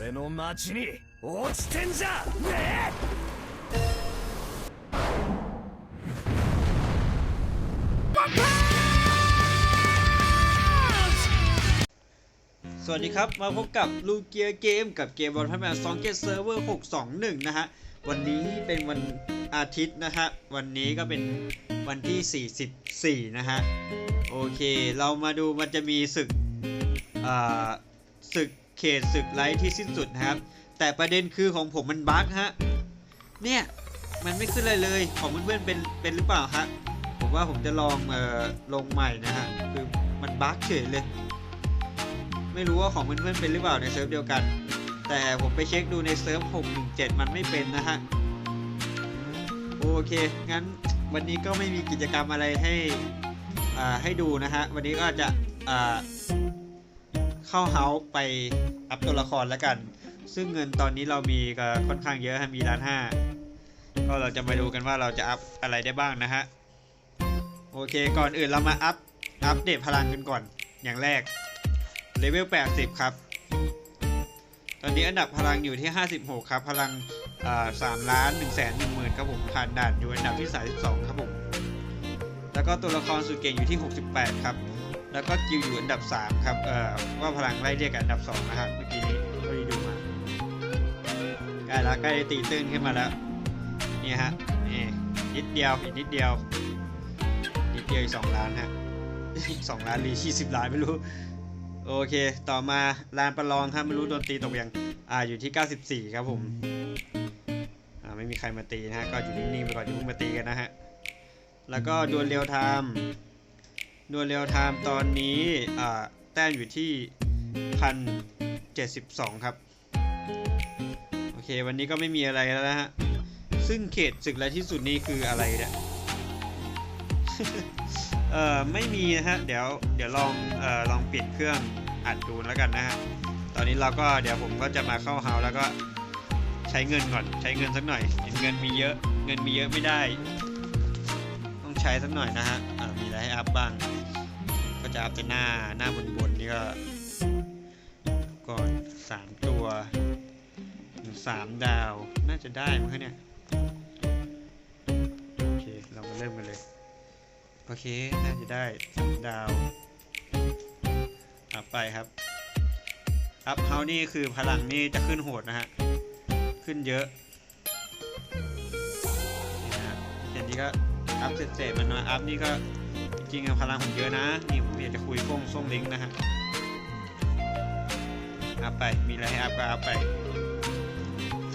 俺の町に落ちてんじゃね สวัสดีครับ มาพบกับลูเกียเกมกับเกมบอลพัฒนาซองเกตเซิร์ฟเวอร์621 นะฮะ วันนี้เป็นวันอาทิตย์นะฮะ วันนี้ก็เป็นวันที่ 44 นะฮะ โอเค เรามาดูมันจะมีศึกอ่าศึก เขตศึกไลท์ที่สิ้นสุดนะครับ แต่ประเด็นคือของผมมันบั๊กฮะ เนี่ยมันไม่ขึ้นอะไรเลย ของเพื่อนๆเป็นเป็นหรือเปล่าฮะ ผมว่าผมจะลองเอ่อลงใหม่นะฮะ คือมันบั๊กเฉยเลย ไม่รู้ว่าของเพื่อนๆเป็นหรือเปล่าในเซิร์ฟเดียวกัน แต่ผมไปเช็คดูในเซิร์ฟ 617 มันไม่เป็นนะฮะ โอเค งั้นวันนี้ก็ไม่มีกิจกรรมอะไรให้อ่าให้ดูนะฮะ วันนี้ก็จะอ่า เข้าเฮาส์ไปอัพตัวละครแล้วกัน ซึ่งเงินตอนนี้เรามีก็ค่อนข้างเยอะฮะมีล้านห้าก็เราจะมาดูกันว่าเราจะอัพอะไรได้บ้างนะฮะ โอเคก่อนอื่นเรามาอัพอัปเดตพลังกันก่อนอย่างแรกเลเวล 80 ครับ ตอนนี้อันดับพลังอยู่ที่ 56 ครับ พลัง3ล้าน1แสน1หมื่นครับผมผ่านด่านอยู่อันดับที่ 32 ครับผม แล้วก็ตัวละครสุดเก่งอยู่ที่ 68 ครับ แล้วก็กิลอยู่อันดับ 3 ครับ เอ่อ ว่าพลังไล่เรียกกับอันดับ 2 นะครับ เมื่อกี้นี้ก็ได้ดูมาใกล้ละใกล้ตีตื้นขึ้นมาแล้ว นี่ฮะ นี่นิดเดียวอีกนิดเดียว นิดเดียวอีก2ล้านฮะสองล้านหรือ20ล้านไม่รู้ โอเค ต่อมาลานประลองครับไม่รู้โดนตีตกยัง อ่า อยู่ที่ 94 ครับผม อ่า ไม่มีใครมาตีนะฮะ ก็อยู่นิ่งๆไปก่อนอย่าเพิ่งมาตีกันนะฮะ แล้วก็ดวลเรียวไทม์ ดวลเรียวไทม์ตอนนี้แต้มอยู่ที่1,072ครับ โอเค วันนี้ก็ไม่มีอะไรแล้วนะฮะ ซึ่งเขตศึกและที่สุดนี่คืออะไรเนี่ยเอ่อไม่มีนะฮะ เดี๋ยวเดี๋ยวลองเอ่อลองเปลี่ยนเครื่องอัดดูแล้วกันนะฮะ ตอนนี้เราก็เดี๋ยวผมก็จะมาเข้าเฮาส์แล้วก็ใช้เงินก่อนใช้เงินสักหน่อยเงินมีเยอะเงินมีเยอะไม่ได้ ต้องใช้สักหน่อยนะฮะมีอะไรให้อัพบ้าง จะอัพแต่หน้าหน้าบนบนนี่ก็ก่อนสามตัวสามดาวน่าจะได้มั้งคะเนี่ยโอเคเรามาเริ่มกันเลยโอเคน่าจะได้สามดาวอัพไปครับอัพเฮานี่คือพลังนี่จะขึ้นโหดนะฮะขึ้นเยอะนี่นะฮะเดี๋ยวนี้ก็อัพเสร็จๆมันมาอัพนี่ก็ ริงๆพลังผมเยอะนะนี่ผมอยากจะคุยฟงส่งลิงก์นะฮะอัพไปมีอะไรให้อัพก็อัพไป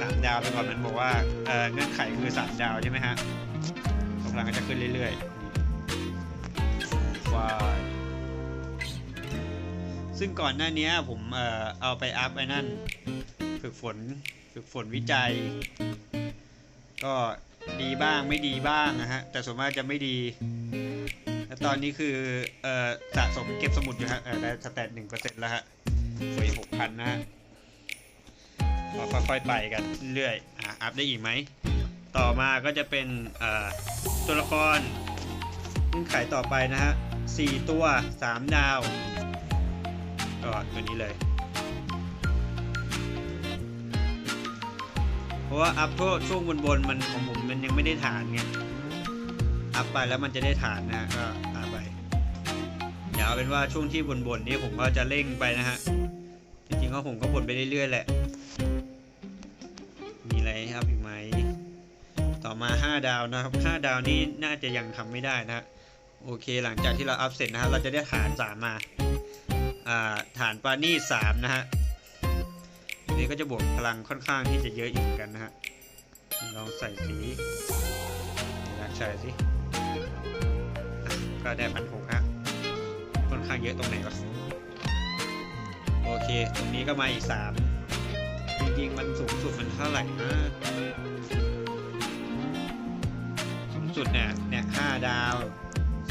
สามดาวไปก่อนมันบอกว่าเออเงื่อนไขคือสามดาวใช่ไหมฮะพลังก็จะขึ้นเรื่อยๆวายซึ่งก่อนหน้านี้ผมเออเอาไปอัพไอ้นั่น ฝึกฝนฝึกฝนวิจัย ก็ดีบ้างไม่ดีบ้างนะฮะ แต่ส่วนมากจะไม่ดี ตอนนี้คือเอ่อสะสมเก็บสมุดอยู่ฮะเออได้สแตทหนึ่งเปอร์เซ็นต์แล้วฮะไปหกพันนะฮะค่อยๆไปกันเรื่อยอะอัพได้อีกไหม ต่อมาก็จะเป็นเอ่อตัวละครเงื่อนไขต่อไปนะฮะสี่ตัวสามดาวก็ตัวนี้เลย เพราะว่าอัพพวกช่วงบนๆมันของผมมันยังไม่ได้ฐานไง อัพไปแล้วมันจะได้ฐานนะก็อัพไปเดี๋ยวเอาเป็นว่าช่วงที่บนๆนี่ผมก็จะเร่งไปนะฮะจริงๆก็ผมก็บ่นไปเรื่อยๆแหละ มีอะไรอัพอีกไหมต่อมา 5 ดาวนะครับ 5 ดาวนี้น่าจะยังทำไม่ได้นะฮะโอเคหลังจากที่เราอัพเสร็จนะฮะเราจะได้ฐาน 3 มาอ่าฐานปานี่3นะฮะนี้ก็จะบวกพลังค่อนข้างที่จะเยอะอยู่เหมือนกันนะฮะลองใส่สีอยากใส่สิ ก็ได้พันหกฮะค่อนข้างเยอะตรงไหนวะโอเค ตรงนี้ก็มาอีก3จริงๆ มันสูงสุดมันเท่าไหร่นะสูงสุดเนี่ยเนี่ยห้าดาว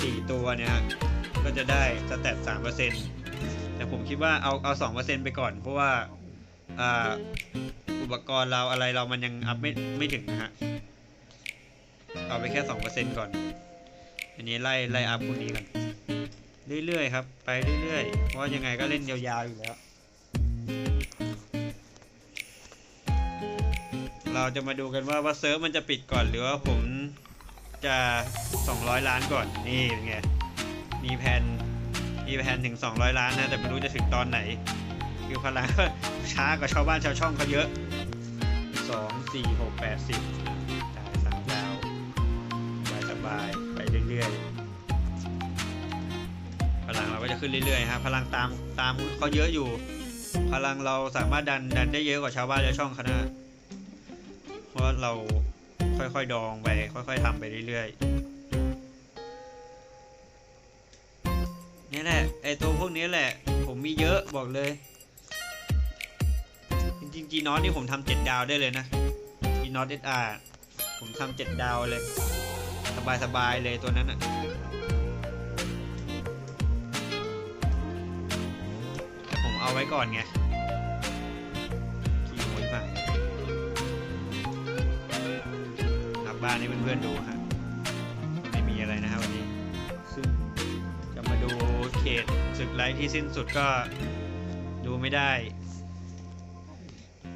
สี่ตัวเนี่ยก็จะได้สแตทสามเปอร์เซ็นต์แต่ผมคิดว่าเอาเอาสองเปอร์เซ็นต์ไปก่อน เพราะว่าอ่าอุปกรณ์เราอะไรเรามันยังอัพไม่ไม่ถึงนะฮะ เอาไปแค่สองเปอร์เซ็นต์ก่อน อันนี้ไล่ไล่อัพพวกนี้กันเรื่อยๆครับ ไปเรื่อยๆ เพราะยังไงก็เล่นยาวๆอยู่แล้ว เราจะมาดูกันว่าว่าเซิร์ฟมันจะปิดก่อนหรือว่าผมจะ 200 ล้านก่อน นี่เป็นไง มีแผนมีแผนถึง 200 ล้านนะ แต่ไม่รู้จะถึงตอนไหน คือพลังช้ากว่าชาวบ้านชาวช่องเขาเยอะ 2 4 6 8 10 จะขึ้นเรื่อยๆฮะพลังตามตามเขาเยอะอยู่ พลังเราสามารถดันดันได้เยอะกว่าชาวบ้านชาวช่องเขานะเพราะเราค่อยๆดองไปค่อย ๆทำไปเรื่อยๆนี่แหละไอตัวพวกนี้แหละ ผมมีเยอะบอกเลย จริงๆีนอตนี่ผมทำเจ็ดดาวได้เลยนะจีนอตเอสอาร์ผมทำเจ็ดดาวเลย สบายๆเลยตัวนั้นอะ เอาไว้ก่อนไงขี้โม้ยฝั่งกลับบ้านให้เพื่อนๆดูฮะไม่มีอะไรนะครับวันนี้ ซึ่งจะมาดูเขตศึกไร้ที่สิ้นสุดก็ดูไม่ได้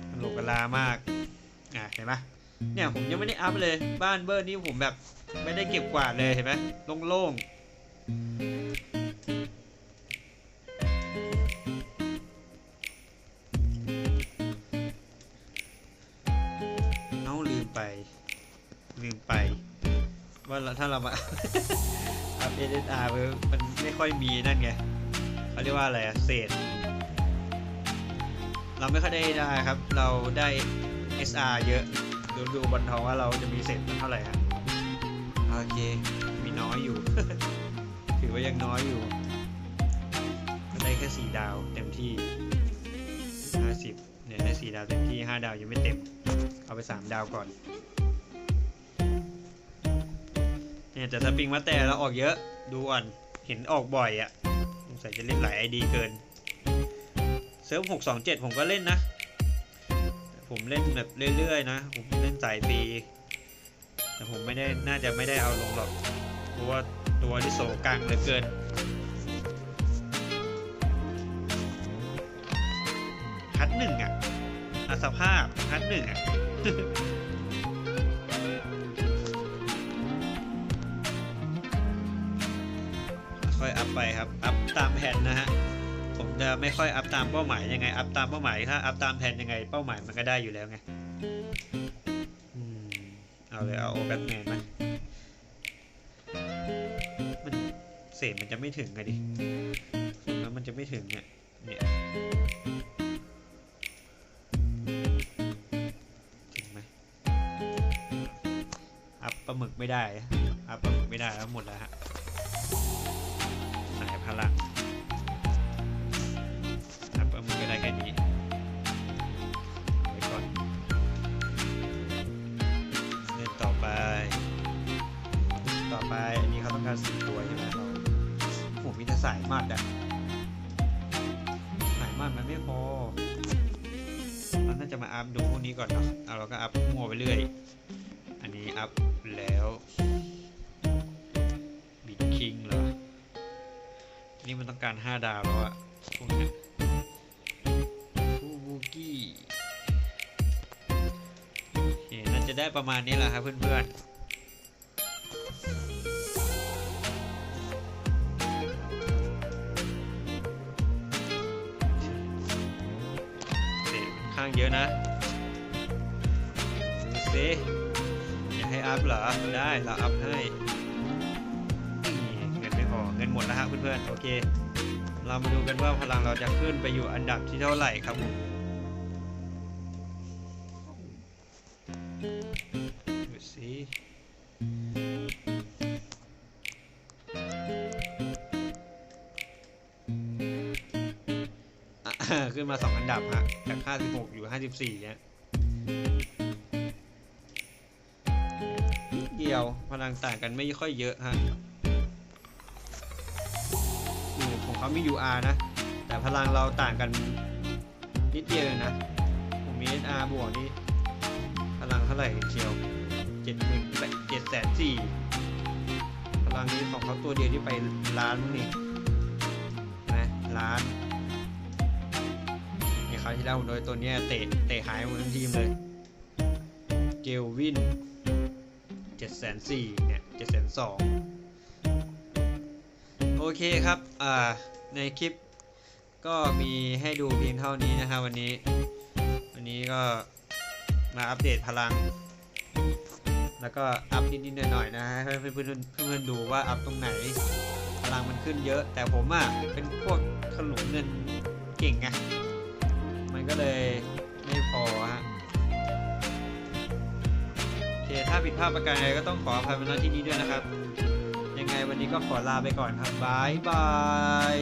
มันโลกกลามาก อะเห็นไหมเนี่ยผมยังไม่ได้อัพเลย บ้านเบิร์นี่ผมแบบไม่ได้เก็บกวาดเลยเห็นไหมโล่งๆ เราถ้าเรามาอัพ SSR มันไม่ค่อยมีนั่นไงเขาเรียกว่าอะไรอะเศษ เราไม่ค่อยได้ได้ครับ เราได้ SR เยอะ ดูดูบนท้องว่าเราจะมีเศษมันเท่าไหร่ฮะโอเค มีน้อยอยู่ ถือว่ายังน้อยอยู่ก็ได้แค่สี่ดาวเต็มที่ห้าสิบเนี่ยได้สี่ดาวเต็มที่ห้าดาวยังไม่เต็ม เอาไปสามดาวก่อน เนี่ยแต่สปริงมาแต่เราออกเยอะดูอ่อนเห็นออกบ่อยอะ่ะสงสัยจะเล่นหลายไอดีเกินเซิร์ฟหกสองเจ็ดผมก็เล่นนะ ผมเล่นแบบเรื่อยๆนะ ผมเล่นสายฟรีแต่ผมไม่ได้น่าจะไม่ได้เอาลงหรอกเพราะว่าตัวที่โซกังเหลือเกินพัดหนึ่งอะอสภาพพัดหนึ่งอะ ไปครับอัพตามแผนนะฮะผมจะไม่ค่อยอัพตามเป้าหมายยังไงอัพตามเป้าหมายถ้าอัพตามแผนยังไงเป้าหมายมันก็ได้อยู่แล้วไงเอาเลยเอาโอแบทแมนมามันเศษมันจะไม่ถึงอะดิแล้วมันจะไม่ถึงเนี่ยเนี่ยถึงไหมอัพปลาหมึกไม่ได้อัพปลาหมึกไม่ได้แล้วหมดแล้วฮะ ไป อันนี้เขาต้องการสี่ตัวใช่ไหมเราโอ้โหมีแต่สายมัดอะสายมัดมันไม่พอเราน่าจะมาอัพดูพวกนี้ก่อนเนาะเอาเราก็อัพมัวไปเรื่อย อันนี้อัพแล้วบิดคิงเหรอ นี่มันต้องการ 5 ดาวแล้วอะพวกนี้ฟูบูกี้โอเคน่าจะได้ประมาณนี้แหละครับเพื่อนๆางเยอะนะดูสิอยากให้อัพเหรอ ได้เราอัพให้เงินไม่พอเงินหมดแล้วฮะเพื่อนๆโอเค เรามาดูกันว่าพลังเราจะขึ้นไปอยู่อันดับที่เท่าไหร่ครับผม ขึ้นมา 2 อันดับฮะจาก 56 อยู่ 54 เนี่ยนิดเดียวพลังต่างกันไม่ค่อยเยอะฮะอยู่ของเขามี UR นะ แต่พลังเราต่างกันนิดเดียวเองนะผมมี SR บวกนี่พลังเท่าไหร่เชียวเจ็ดหมื่นเจ็ดแสนสี่พลังนี้ของเขาตัวเดียวที่ไปล้านมั้งนี่นะล้านนาวที่แล้วผมโดนตัวเนี้ยเตะเตะหายหมดทั้งทีมเลย เกลวินเจ็ดแสนสี่เนี่ยเจ็ดแสนสองโอเคครับ อ่า ในคลิปก็มีให้ดูเพียงเท่านี้นะครับวันนี้ วันนี้ก็มาอัปเดตพลัง แล้วก็อัพนิดๆหน่อยๆนะฮะให้เพื่อนๆเพื่อนๆดูว่าอัพตรงไหนพลังมันขึ้นเยอะ แต่ผมอะเป็นพวกถลุงเงินเก่งไง ก็เลยไม่พอฮะโอเคถ้าผิดพลาดประการใดก็ต้องขออภัยมาณที่นี้ด้วยนะครับ ยังไงวันนี้ก็ขอลาไปก่อนครับบายบาย